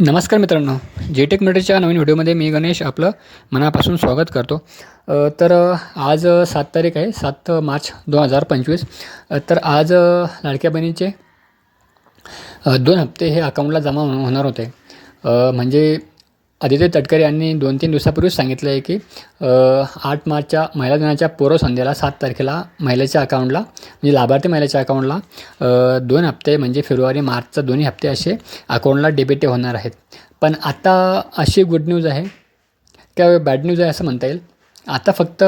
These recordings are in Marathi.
नमस्कार मित्रांनो जे टेक मिटरच्या नवीन व्हिडिओमध्ये मी गणेश आपलं मनापासून स्वागत करतो. तर आज सात तारीख आहे सात मार्च दोन हजार पंचवीस. तर आज लाडक्या बहिणीचे दोन हप्ते हे अकाउंटला जमा हो- होणार होते. म्हणजे आदित्य तटकरे यांनी दोन तीन दिवसापूर्वीच सांगितलं आहे की आठ मार्चच्या महिला दिनाच्या पूर्व संध्याला सात तारखेला महिलेच्या अकाउंटला म्हणजे लाभार्थी महिलेच्या अकाउंटला दोन हप्ते म्हणजे फेब्रुवारी मार्चचा दोन्ही हप्ते असे अकाउंटला डेबिट होणार आहेत. पण आता अशी गुड न्यूज आहे. किंवा बॅड न्यूज आहे असं म्हणता येईल? आता फक्त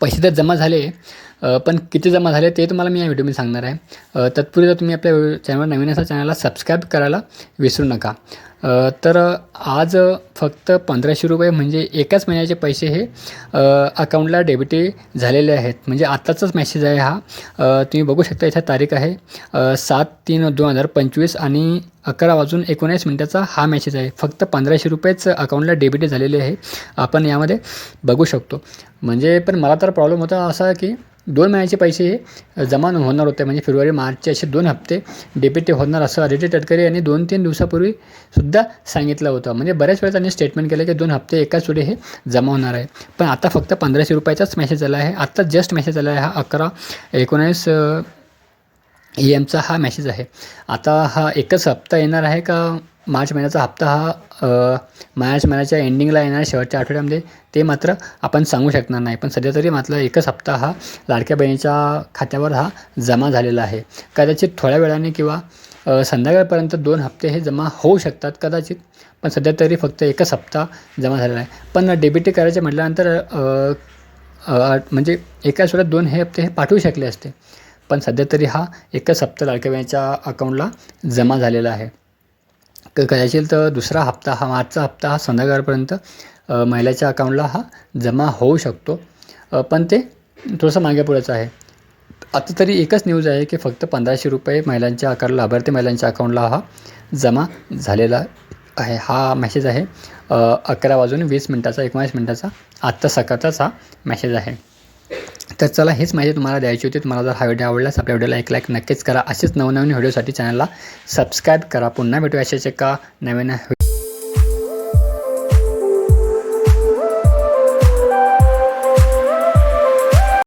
पैसे तर जमा झाले पण किती जमा झाले ते तुम्हाला मी या व्हिडिओमध्ये सांगणार आहे. तत्पूर्वी जर तुम्ही आपल्या चॅनलवर नवीन असा चॅनलला सबस्क्राईब करायला विसरू नका. तर आज फक्त पंधराशे रुपये म्हणजे एकाच महिन्याचे पैसे हे अकाउंटला डेबिटी झालेले आहेत. म्हणजे आत्ताचाच मेसेज आहे हा. तुम्ही बघू शकता इथे तारीख आहे. सात तीन दोन हजार पंचवीस आणि अकरा वाजून एकोणीस मिनटाचा हा मेसेज आहे. फक्त पंधराशे रुपयेच अकाउंटला डेबिट झालेले आहे. आपण यामध्ये बघू शकतो. म्हणजे पण मला तर प्रॉब्लेम होता असा की दोन महिन्याचे पैसे हे जमा होणार होते. म्हणजे फेब्रुवारी मार्चचे असे दोन हप्ते डेबिट होणार असं आदित्य तटकरे यांनी दोन तीन दिवसापूर्वी सुद्धा सांगितलं होतं. म्हणजे बऱ्याच वेळा त्यांनी स्टेटमेंट केलं की दोन हप्ते एकाच वेळी हे जमा होणार आहे. पण आता फक्त पंधराशे रुपयाचाच मेसेज आला आहे. आत्ता जस्ट मेसेज आला आहे. हा अकरा एकोणीस ई एमचा हा मेसेज आहे. आता हा एकच हप्ता येणार आहे का? मार्च महिन्याचा हप्ता हा मार्च महिन्याच्या एंडिंगला येणार शेवटच्या आठवड्यामध्ये. ते मात्र आपण सांगू शकणार नाही. पण सध्या तरी मात्र एकच हप्ता हा लाडक्या बहिणीच्या खात्यावर हा जमा झालेला आहे. कदाचित थोड्या वेळाने किंवा संध्याकाळपर्यंत दोन हप्ते हे जमा होऊ शकतात कदाचित. पण सध्या तरी फक्त एकच हप्ता जमा झालेला आहे. पण डेबिट करायचे म्हटल्यानंतर म्हणजे एकाच वेळात दोन हे हप्ते हे पाठवू शकले असते. पण सध्या तरी हा एकच हप्ता लाडक्या बहिणीच्या अकाउंटला जमा झालेला आहे. क कदाचित तर दुसरा हप्ता हा मार्चचा हप्ता हा संध्याकाळपर्यंत महिलाच्या अकाउंटला हा जमा होऊ शकतो. पण ते थोडंसं मागेपुढेच आहे. आता तरी एकच न्यूज आहे की फक्त पंधराशे रुपये महिलांच्या अकाउंट लाभार्थी महिलांच्या अकाउंटला हा जमा झालेला आहे. हा मेसेज आहे. अकरा वाजून वीस मिनटाचा एकोणीस मिनटाचा आत्ता सकाळचाच हा मेसेज आहे. तर चला हेच माहिती तुम्हाला द्यायची होती. तुम्हाला जर हा व्हिडिओ आवडल्यास आपल्या व्हिडिओला एक लाईक नक्कीच करा. असेच नवनवीन व्हिडिओसाठी चॅनलला सबस्क्राईब करा. पुन्हा भेटू अशाच एका नवीन